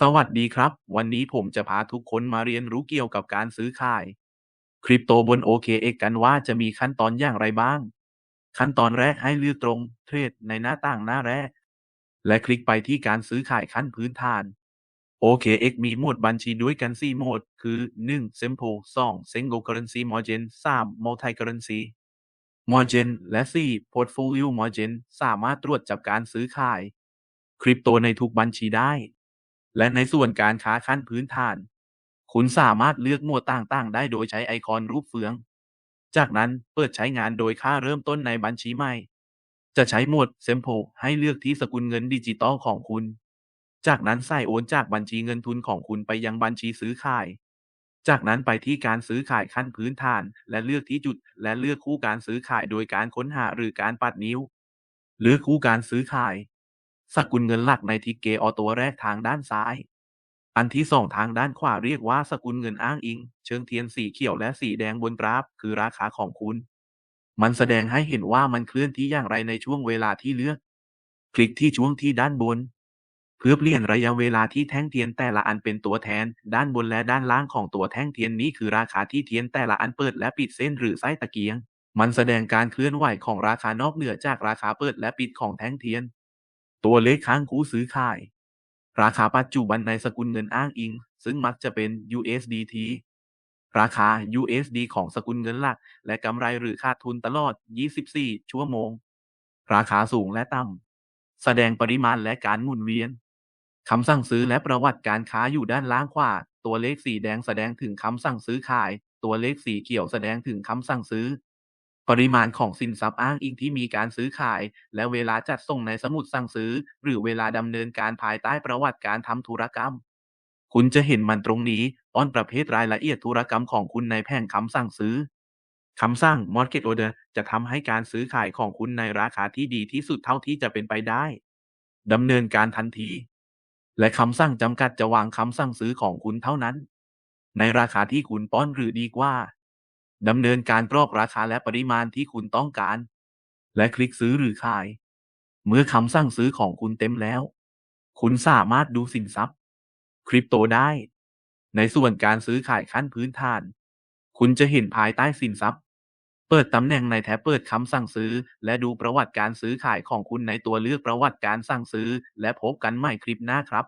สวัสดีครับ วันนี้ผมจะพาทุกคนมาเรียนรู้เกี่ยวกับการซื้อขาย คริปโตบน OKX กันว่าจะมีขั้นตอนอย่างไรบ้าง ขั้นตอนแรกให้เลือกตรงเทรดในหน้าต่างหน้าแรก และคลิกไปที่การซื้อขายขั้นพื้นฐาน OKX มีโหมดบัญชีด้วยกัน4โหมดคือ 1. Simple 2. Single Currency Margin 3. Multi Currency Margin และ 4. Portfolio Margin สามารถตรวจจับการซื้อขาย คริปโตในทุกบัญชีได้ และในส่วนการค้าขั้นพื้นฐาน คุณสามารถเลือกหมวดต่างๆ ได้โดยใช้ไอคอนรูปเฟือง จากนั้นเปิดใช้งานโดยค่าเริ่มต้นในบัญชีใหม่ จะใช้หมวด Simple ให้เลือกที่สกุลเงินดิจิตอลของคุณ จากนั้นใส่โอนจากบัญชีเงินทุนของคุณไปยังบัญชีซื้อขาย จากนั้นไปที่การซื้อขายขั้นพื้นฐาน และเลือกที่จุด และเลือกคู่การซื้อขายโดยการค้นหาหรือการปัดนิ้วเลือคู่การซื้อขาย สกุลเงินหลักในทิกเกออตัวแรกทางด้านซ้าย อันที่สองทางด้านขวาเรียกว่าสกุลเงินอ้างอิง เชิงเทียนสีเขียวและสีแดงบนกราฟ คือราคาของคุณ มันแสดงให้เห็นว่ามันเคลื่อนที่อย่างไรในช่วงเวลาที่เลือก คลิกที่ช่วงที่ด้านบน เพื่อเปลี่ยนระยะเวลาที่แท่งเทียนแต่ละอันเป็นตัวแทน ด้านบนและด้านล่างของตัวแท่งเทียนนี้คือราคาที่เทียนแต่ละอันเปิดและปิดเส้นหรือไส้ตะเกียง มันแสดงการเคลื่อนไหวของราคานอกเหนือจากราคาเปิดและปิดของแท่งเทียน ตัวเลขค้างคู่ซื้อขาย ราคาปัจจุบันในสกุลเงินอ้างอิง ซึ่งมักจะเป็น USDT ราคา USD ของสกุลเงินหลัก และกำไรหรือขาดทุนตลอด 24 ชั่วโมง ราคาสูงและต่ำ แสดงปริมาณและการหมุนเวียน คำสั่งซื้อและประวัติการค้าอยู่ด้านล่างขวา ตัวเลขสีแดงแสดงถึงคำสั่งซื้อขาย ตัวเลขสีเขียวแสดงถึงคำสั่งซื้อ ปริมาณของสินทรัพย์อ้างอิงที่มีการซื้อขาย และเวลาจัดส่งในสมุดสั่งซื้อ หรือเวลาดำเนินการภายใต้ประวัติการทำธุรกรรม คุณจะเห็นมันตรงนี้อ้อนประเภทรายละเอียดธุรกรรมของคุณในแผงคำสั่งซื้อคำสั่ง Market Order จะทำให้การซื้อขายของคุณในราคาที่ดีที่สุดเท่าที่จะเป็นไปได้ดำเนินการทันที และคำสั่งจำกัดจะวางคำสั่งซื้อของคุณเท่านั้น ในราคาที่คุณป้อนหรือดีกว่า ดำเนินการกรอกราคาและปริมาณที่คุณต้องการ และคลิกซื้อหรือขาย เมื่อคำสั่งซื้อของคุณเต็มแล้ว คุณสามารถดูสินทรัพย์ คริปโตได้ ในส่วนการซื้อขายขั้นพื้นฐาน คุณจะเห็นภายใต้สินทรัพย์ เปิดตำแหน่งในแท็บเปิดคำสั่งซื้อ และดูประวัติการซื้อขายของคุณในตัวเลือกประวัติการสั่งซื้อ และพบกันใหม่คลิปหน้าครับ